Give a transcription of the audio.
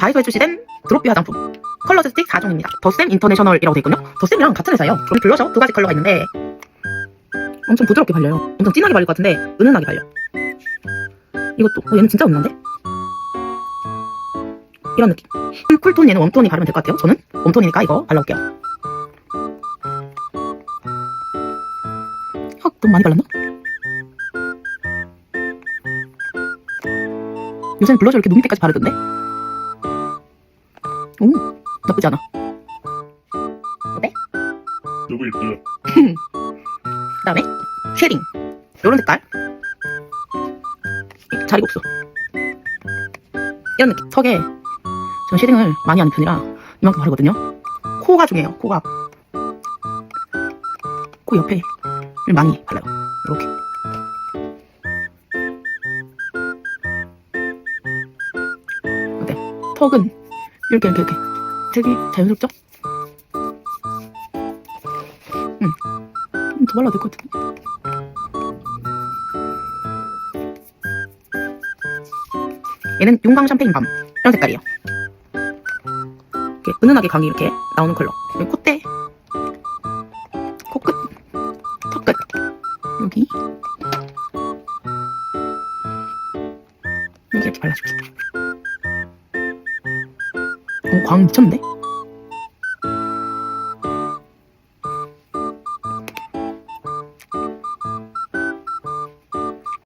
다이소에 출시된 드롭비 화장품 컬러 스틱 4종입니다. 더샘 인터내셔널이라고 되어 있거든요. 더샘이랑 같은 회사예요. 여기 블러셔 두 가지 컬러가 있는데 엄청 부드럽게 발려요. 엄청 진하게 발릴 것 같은데 은은하게 발려. 이것도 어, 얘는 진짜 은은한데? 이런 느낌. 음, 쿨톤 얘는 웜톤이 바르면 될 것 같아요. 저는 웜톤이니까 이거 발라볼게요. 헉, 너무 많이 발랐나? 요새는 블러셔 이렇게 눈 밑에까지 바르던데? 오, 나쁘지 않아. 너무 예뻐요. 그 다음에 쉐딩. 요런 색깔. 잘 익었어. 이런 느낌. 턱에 전 쉐딩을 많이 하는 편이라 이만큼 바르거든요. 코가 중요해요. 코가. 코 옆에 많이 발라요. 이렇게. 어때? 턱은 이렇게 이렇게 이렇게 되게 자연스럽죠? 응. 좀더 발라도 될 것 같은데. 얘는 용광 샴페인 밤 이런 색깔이에요. 이렇게 은은하게 광이 이렇게 나오는 컬러. 그리고 콧대, 코끝, 턱끝 여기 여기 이렇게 발라줄게요. 오, 광 미쳤는데?